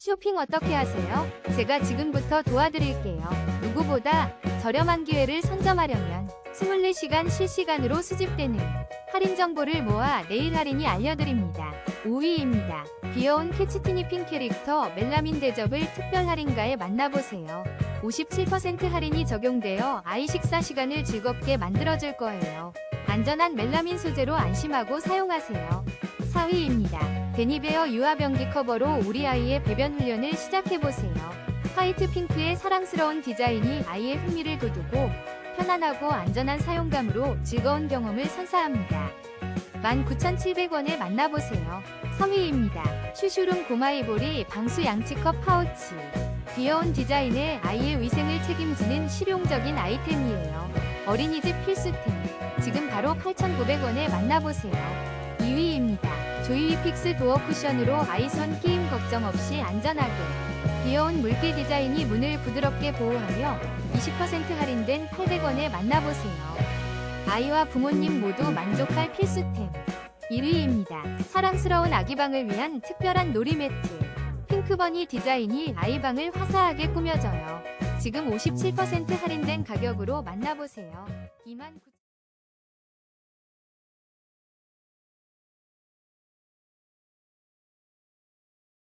쇼핑 어떻게 하세요? 제가 지금부터 도와드릴게요. 누구보다 저렴한 기회를 선점하려면 24시간 실시간으로 수집되는 할인 정보를 모아 내일 할인이 알려드립니다. 5위입니다. 귀여운 캐치티니핑 캐릭터 멜라민 대접을 특별 할인가에 만나보세요. 57% 할인이 적용되어 아이 식사 시간을 즐겁게 만들어줄 거예요. 안전한 멜라민 소재로 안심하고 사용하세요. 4위입니다. 데니베어 유아병기 커버로 우리 아이의 배변 훈련을 시작해보세요. 화이트 핑크의 사랑스러운 디자인이 아이의 흥미를 돋우고 편안하고 안전한 사용감으로 즐거운 경험을 선사합니다. 19,700원에 만나보세요. 3위입니다. 슈슈룸 고마이보리 방수 양치컵 파우치. 귀여운 디자인에 아이의 위생을 책임지는 실용적인 아이템이에요. 어린이집 필수템. 지금 바로 8,900원에 만나보세요. 2위입니다. 조이위 픽스 도어 쿠션으로 아이손 끼임 걱정 없이 안전하게. 귀여운 물개 디자인이 문을 부드럽게 보호하며 20% 할인된 800원에 만나보세요. 아이와 부모님 모두 만족할 필수템. 1위입니다. 사랑스러운 아기방을 위한 특별한 놀이매트. 핑크버니 디자인이 아이방을 화사하게 꾸며져요. 지금 57% 할인된 가격으로 만나보세요. 29,000